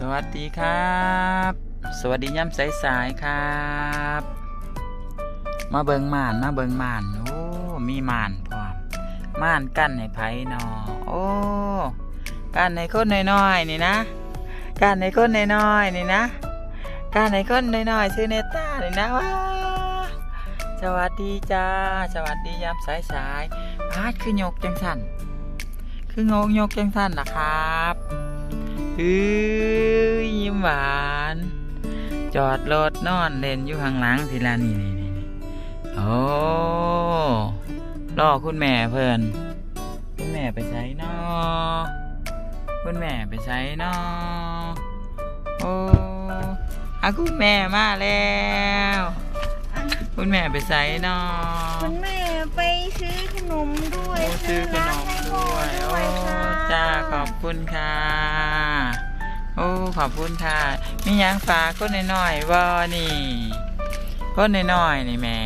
สวัสดีครับ สวัสดีย่ำสายๆครับ มาเบิงม่านมาเบิงม่านโอ้มีม่านพร้อมม่านกั้นให้ไผนอโอ้กั้นให้คนน้อยๆนี่นะกั้นให้คนน้อยๆนี่นะกั้นให้คนน้อยๆชื่อเนต้านี่นะว้าสวัสดีจ้าสวัสดียามสายๆพาดคือยกจังสันคืองกยกจังสันนะครับ เอ้ยยิ้มหวาน จอดรถนอนเล่นอยู่ข้างหลังทีละนี่นี่นี่นี่โอ้รอคุณแม่เพิ่นคุณแม่ไปใช้นอคุณแม่ไปใช้นอโอ้อาคุณแม่มาแล้ว คุณแม่ไปใช้นอคุณแม่ไปซื้อขนมด้วยโอ้ซื้อขนมด้วยโอ้ค่ะจ้าขอบคุณค่ะ โอ้ขอบคุณค่ะมีหยังฝากคนน้อยๆบ่นี่คนน้อยๆนี่แหม่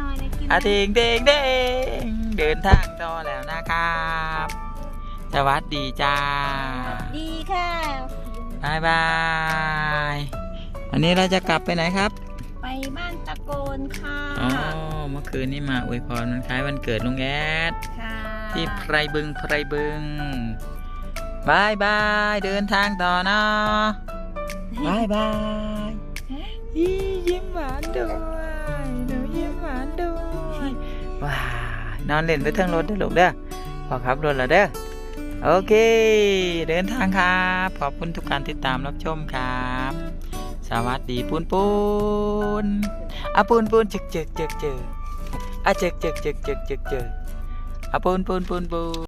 น้อยๆนะกินอาทิงเด้งเด้งเดินทางต่อแล้วนะครับสวัสดีจ้าดีค่ะบายบายวันนี้เราจะกลับไปไหนครับไปบ้านตะโกนค่ะอ๋อเมื่อคืนนี้มาอวยพรมันคล้ายวันเกิดลุงแอดค่ะที่ไพรบึงไพรบึง บายบาย เดินทางต่อเนาะบายบายอียิ้มหวานด้วยหนูยิ้มหวานด้วยว้านอนเล่นไปเทั้งรถเด้อลูกเด้อพอขับรถแล้วเด้อโอเค เดินทางครับ ขอบคุณทุกการติดตามรับชมครับ สวัสดีปูนปูนอะปูนปูนจึกจึกจึกจึกอะจึกจึกจึกจึกจึกจึกอะปูนปูนปูนปูน